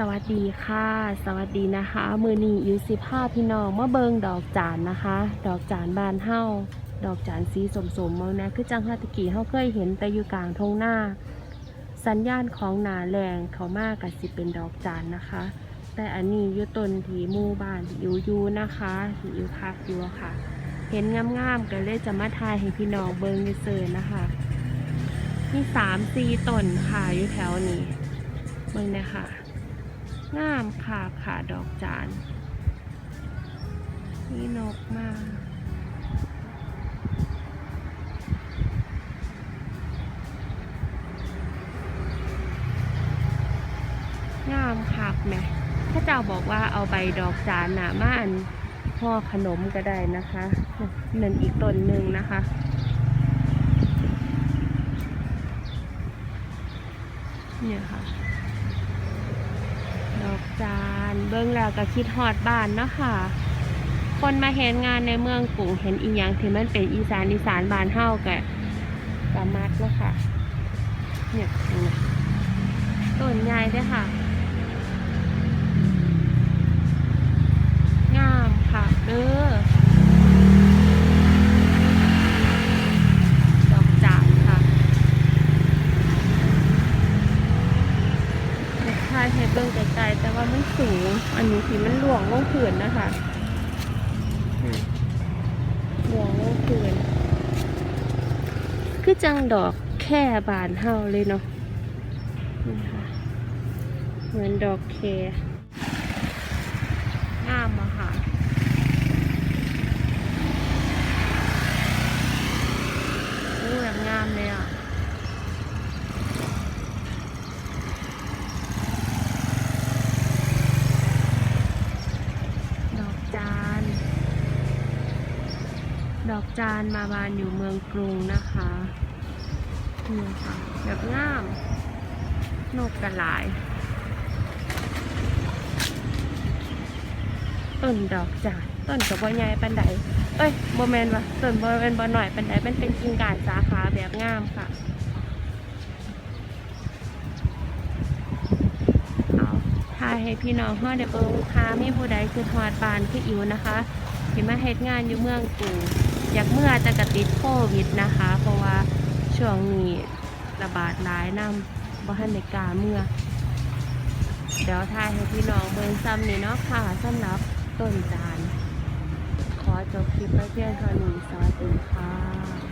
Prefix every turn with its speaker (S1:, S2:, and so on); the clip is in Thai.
S1: สวัสดีค่ะ สวัสดีนะคะ มือนี้อยู่สิบห้าพี่น้องเมื่อเบิงดอกจานนะคะ ดอกจานบานเฮ้าดอกจานสีสมสมมองนะคือจังฮัตะกี้เฮาเคยเห็นแต่อยู่กลางทงหน้า สัญญาณของหนาแรงเขามากกับสิเป็นดอกจานนะคะ แต่อันนี้อยู่ต้นทีมู่บ้านอยู่ยูนะคะที่อยู่พักอยู่ค่ะ เห็นงามๆก็เลยจะมาทายให้พี่น้องเบิงเซอร์นะคะมีสามสี่ต้นค่ะอยู่แถวนี้เบิงเนะคะ งามค่ะค่ะดอกจานนี่นกมากงามคักแหมถ้าเจ้าบอกว่าเอาใบดอกจานน่ะมาอันห่อขนมก็ได้นะคะนั่นอีกต้นหนึ่งนะคะเนี่ยค่ะ ดอกจานเบิ้งแล้วก็คิดฮอดบ้านเนาะค่ะ คนมาเห็นงานในเมืองกรุงเห็นอีหยังที่มันเป็นอีสานอีสานบ้านเฮาก็สามัดเนาะค่ะเนี่ยเห็นไหมต้นใหญ่เด้วยค่ะ งามค่ะเด้อดอกจานค่ะ ใช่ให้เบิ่งไกลๆแต่ว่ามันสูง อันนี้ที่มันหลวงลงผืนนะคะอืมหลวงลงผืนคือจังดอกแค่บานเฮาเลยเนาะนี่ค่ะเหมือนดอกแคงามอะค่ะ อู้แบบงามเลยอะ ดอก จานดอกจานมาบานอยู่เมืองกรุงนะคะนี่ค่ะแบบงามนกกระหลาย ต้นดอกจานต้นกับบ่ใหญ่ปันไดเอ้ยโบแมนวะต้นบ่เป็นบ่หน่อยปันไดมันเป็นกิ่งก่ายสาขาแบบงามค่ะ เอาทาย ให้พี่น้องฮอดได้เบิ่งค้ามีผู้ใดคือทอดบานคืออิวนะคะที่มาเฮ็ดงานอยู่เมืองกรุงอยากเมื่อจะกระติดโควิดนะคะ เพราะว่าช่วงนี้ระบาดหลายนำบ่ทันได้กาเมื่อ เดี๋ยวทายให้พี่น้องเบิ่งซ้ำนี่เนาะค่ะสำหรับต้นจาน ขอจบคลิปไว้เพียงเท่านี้สวัสดีค่ะ